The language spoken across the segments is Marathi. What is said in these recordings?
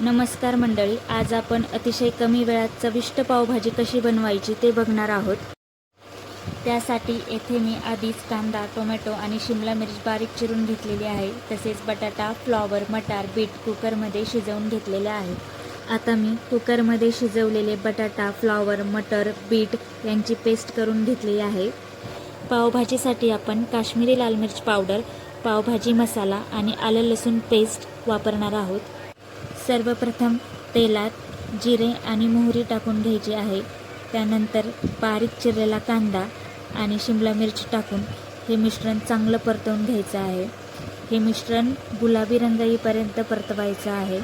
नमस्कार मंडळी आज आपण अतिशय कमी वेळात चविष्ट पावभाजी कशी बनवायची ते बघणार आहोत. त्यासाठी येथे मी आधीच कांदा टोमॅटो आणि शिमला मिरच बारीक चिरून घेतलेली आहे. तसेच बटाटा फ्लॉवर मटार बीट कुकरमध्ये शिजवून घेतलेले आहे. आता मी कुकरमध्ये शिजवलेले बटाटा फ्लॉवर मटर बीट यांची पेस्ट करून घेतली आहे. पावभाजीसाठी आपण काश्मीरी लाल मिरच पावडर पावभाजी मसाला आणि आलं लसूण पेस्ट वापरणार आहोत. सर्वप्रथम तेलात जिरे आणि मोहरी टाकून घ्यायची आहे. त्यानंतर बारीक चिरलेला कांदा आणि शिमला मिरची टाकून हे मिश्रण चांगलं परतवून घ्यायचं आहे. हे मिश्रण गुलाबी रंग येईपर्यंत परतवायचं आहे.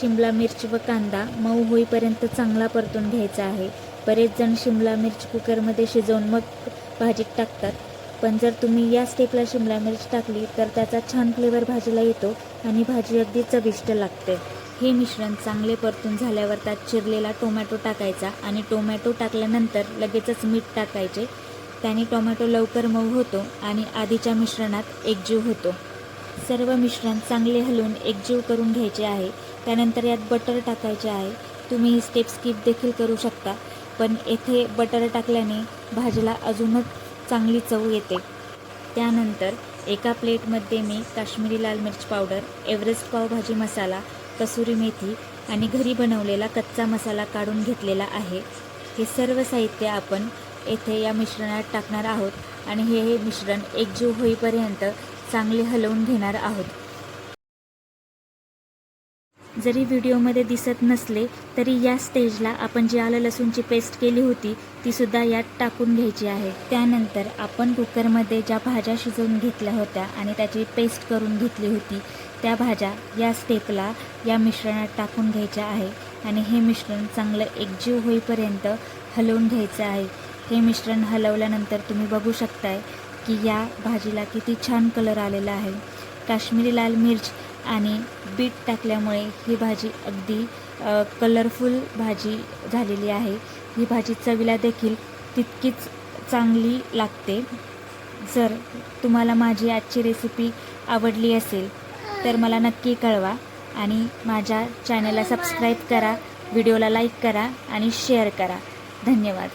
शिमला मिरची व कांदा मऊ होईपर्यंत चांगला परतून घ्यायचा आहे. बरेच जण शिमला मिरची कुकरमध्ये शिजवून मग भाजीत टाकतात. पण जर तुम्ही या स्टेपला शिमला मिरची टाकली तर त्याचा छान फ्लेवर भाजीला येतो आणि भाजी अगदी चविष्ट लागते. हे मिश्रण चांगले परतून झाल्यावर त्यात चिरलेला टोमॅटो टाकायचा आणि टोमॅटो टाकल्यानंतर लगेचच मीठ टाकायचे. त्याने टोमॅटो लवकर मऊ होतो आणि आधीच्या मिश्रणात एकजीव होतो. सर्व मिश्रण चांगले हलवून एकजीव करून घ्यायचे आहे. त्यानंतर यात बटर टाकायचे आहे. तुम्ही ही स्टेप स्किप देखील करू शकता पण येथे बटर टाकल्याने भाजीला अजूनच चांगली चव येते. त्यानंतर एका प्लेटमध्ये मी काश्मीरी लाल मिरच पावडर एव्हरेस्ट पावभाजी मसाला कसुरी मेथी आणि घरी बनवलेला कच्चा मसाला काढून घेतलेला आहे. हे सर्व साहित्य आपण येथे या मिश्रणात टाकणार आहोत आणि हे हे मिश्रण एकजीव होईपर्यंत चांगले हलवून घेणार आहोत. जरी व्हिडिओमध्ये दिसत नसले तरी या स्टेजला आपण जी आलं लसूणची पेस्ट केली होती तीसुद्धा यात टाकून घ्यायची आहे. त्यानंतर आपण कुकरमध्ये ज्या भाज्या शिजवून घेतल्या होत्या आणि त्याची पेस्ट करून घेतली होती त्या भाज्या या स्टेपला या मिश्रणात टाकून घ्यायच्या आहे आणि हे मिश्रण चांगलं एकजीव होईपर्यंत हलवून घ्यायचं आहे. हे मिश्रण हलवल्यानंतर तुम्ही बघू शकताय की या भाजीला किती छान कलर आलेला आहे. काश्मीरी लाल मिर्च आणि बीट टाकल्यामुळे ही भाजी अगदी कलरफुल भाजी झालेली आहे. ही भाजी चवीला देखील तितकीच चांगली लागते. जर तुम्हाला माझी आजची रेसिपी आवडली असेल तर मला नक्की कळवा आणि माझ्या चॅनलला सबस्क्राईब करा व्हिडिओला लाईक करा आणि शेअर करा. धन्यवाद.